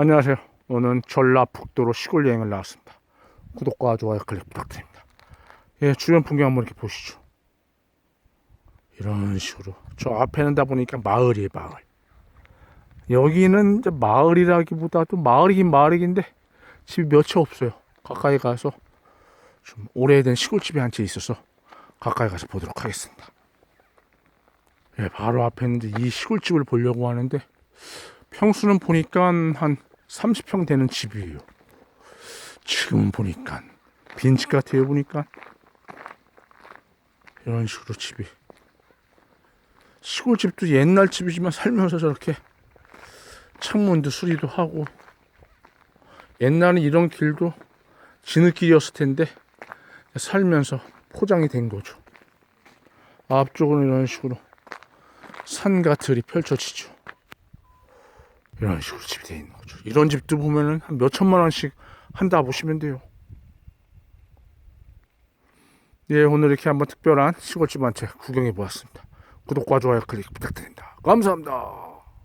안녕하세요. 오늘 전라북도로 시골 여행을 나왔습니다. 구독과 좋아요 클릭 부탁드립니다. 예, 주변 풍경 한번 이렇게 보시죠. 이런 식으로. 저 앞에는 다 보니까 마을이에요, 마을. 여기는 이제 마을이라기보다도 마을이긴 마을이긴데 집이 몇 채 없어요. 가까이 가서 좀 오래된 시골집이 한 채 있어서 가까이 가서 보도록 하겠습니다. 예, 바로 앞에는 이제 이 시골집을 보려고 하는데 평수는 보니까 한 30평 되는 집이에요. 지금 보니까 빈집 같아요 보니까 이런 식으로 집이 시골집도 옛날 집이지만 살면서 저렇게 창문도 수리도 하고 옛날엔 이런 길도 지느길이었을 텐데 살면서 포장이 된 거죠. 앞쪽은 이런 식으로 산과 들이 펼쳐지죠. 이런 식으로 집이 되어 있는 거죠. 이런 집도 보면은 한 몇 천만 원씩 한다 보시면 돼요. 예, 오늘 이렇게 한번 특별한 시골집 한 채 구경해 보았습니다. 구독과 좋아요 클릭 부탁드립니다. 감사합니다.